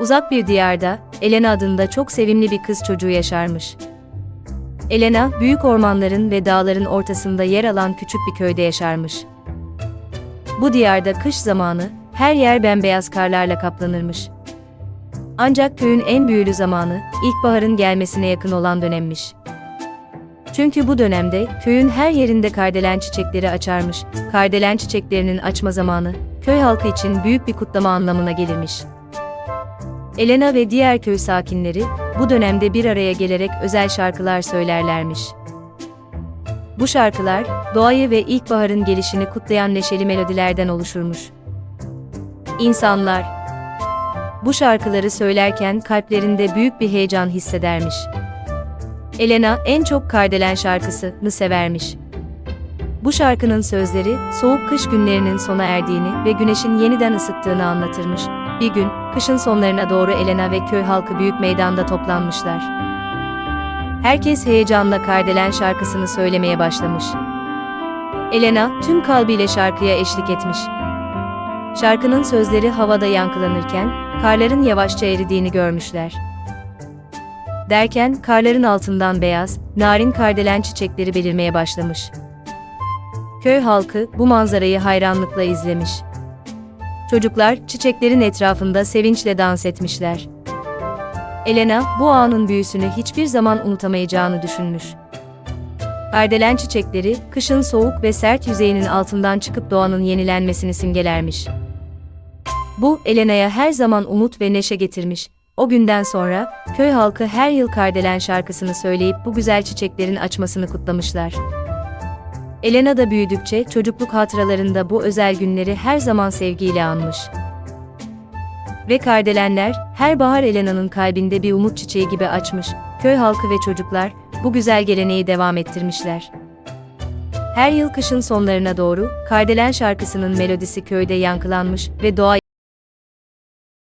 Uzak bir diyarda, Elena adında çok sevimli bir kız çocuğu yaşarmış. Elena, büyük ormanların ve dağların ortasında yer alan küçük bir köyde yaşarmış. Bu diyarda kış zamanı, her yer bembeyaz karlarla kaplanırmış. Ancak köyün en büyülü zamanı, ilkbaharın gelmesine yakın olan dönemmiş. Çünkü bu dönemde köyün her yerinde kardelen çiçekleri açarmış. Kardelen çiçeklerinin açma zamanı, köy halkı için büyük bir kutlama anlamına gelirmiş. Elena ve diğer köy sakinleri bu dönemde bir araya gelerek özel şarkılar söylerlermiş. Bu şarkılar doğayı ve ilkbaharın gelişini kutlayan neşeli melodilerden oluşurmuş. İnsanlar bu şarkıları söylerken kalplerinde büyük bir heyecan hissedermiş. Elena en çok Kardelen şarkısını severmiş. Bu şarkının sözleri, soğuk kış günlerinin sona erdiğini ve güneşin yeniden ısıttığını anlatırmış. Bir gün, kışın sonlarına doğru Elena ve köy halkı büyük meydanda toplanmışlar. Herkes heyecanla Kardelen şarkısını söylemeye başlamış. Elena, tüm kalbiyle şarkıya eşlik etmiş. Şarkının sözleri havada yankılanırken, karların yavaşça eridiğini görmüşler. Derken karların altından beyaz, narin kardelen çiçekleri belirmeye başlamış. Köy halkı bu manzarayı hayranlıkla izlemiş. Çocuklar çiçeklerin etrafında sevinçle dans etmişler. Elena bu anın büyüsünü hiçbir zaman unutamayacağını düşünmüş. Kardelen çiçekleri kışın soğuk ve sert yüzeyinin altından çıkıp doğanın yenilenmesini simgelermiş. Bu Elena'ya her zaman umut ve neşe getirmiş. O günden sonra köy halkı her yıl Kardelen şarkısını söyleyip bu güzel çiçeklerin açmasını kutlamışlar. Elena da büyüdükçe çocukluk hatıralarında bu özel günleri her zaman sevgiyle anmış. Ve kardelenler her bahar Elena'nın kalbinde bir umut çiçeği gibi açmış. Köy halkı ve çocuklar bu güzel geleneği devam ettirmişler. Her yıl kışın sonlarına doğru Kardelen şarkısının melodisi köyde yankılanmış ve doğa